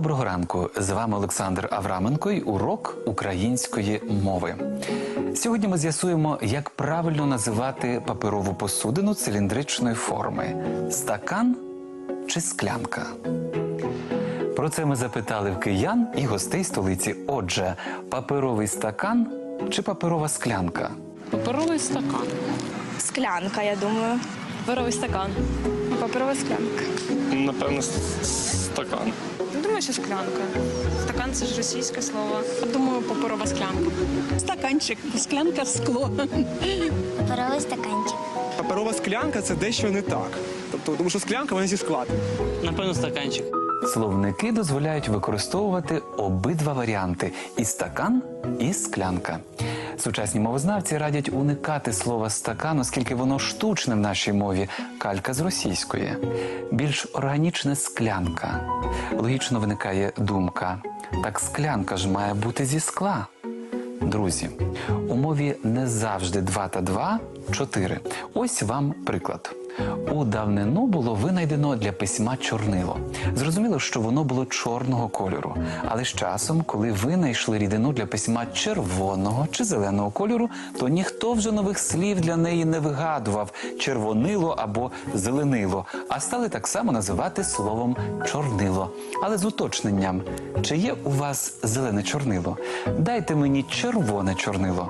Доброго ранку! З вами Олександр Авраменко і урок української мови. Сьогодні ми з'ясуємо, як правильно називати паперову посудину циліндричної форми: стакан чи склянка. Про це ми запитали в киян і гостей столиці. Отже, паперовий стакан чи паперова склянка? Паперовий стакан. Склянка, я думаю. Паперовий стакан. Паперова склянка. Напевно, стакан. Думаю, що склянка. Стакан це ж російське слово. Думаю, паперова склянка. Стаканчик, склянка скло. Паперовий стаканчик. Паперова склянка це дещо не так. Тобто, тому що склянка вона зі складу. Напевно, стаканчик. Словники дозволяють використовувати обидва варіанти: і стакан, і склянка. Сучасні мовознавці радять уникати слова стакан, оскільки воно штучне в нашій мові, калька з російської. Більш органічне склянка. Логічно виникає думка: так склянка ж має бути зі скла. Друзі, у мові не завжди 2 та 2 – 4. Ось вам приклад. У давнину було винайдено для письма чорнило. Зрозуміло, що воно було чорного кольору. Але з часом, коли винайшли рідину для письма червоного чи зеленого кольору, то ніхто вже нових слів для неї не вигадував червонило або зеленило, а стали так само називати словом чорнило. Але з уточненням: чи є у вас зелене чорнило? Дайте мені червоне чорнило.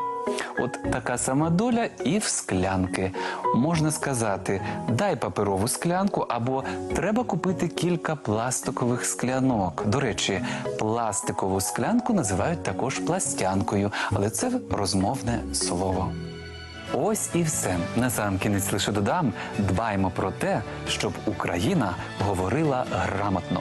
От така сама доля і в склянки. Можна сказати, дай паперову склянку або треба купити кілька пластикових склянок. До речі, пластикову склянку називають також пластянкою, але це розмовне слово. Ось і все. На сам кінець лише додам: дбаймо про те, щоб Україна говорила грамотно.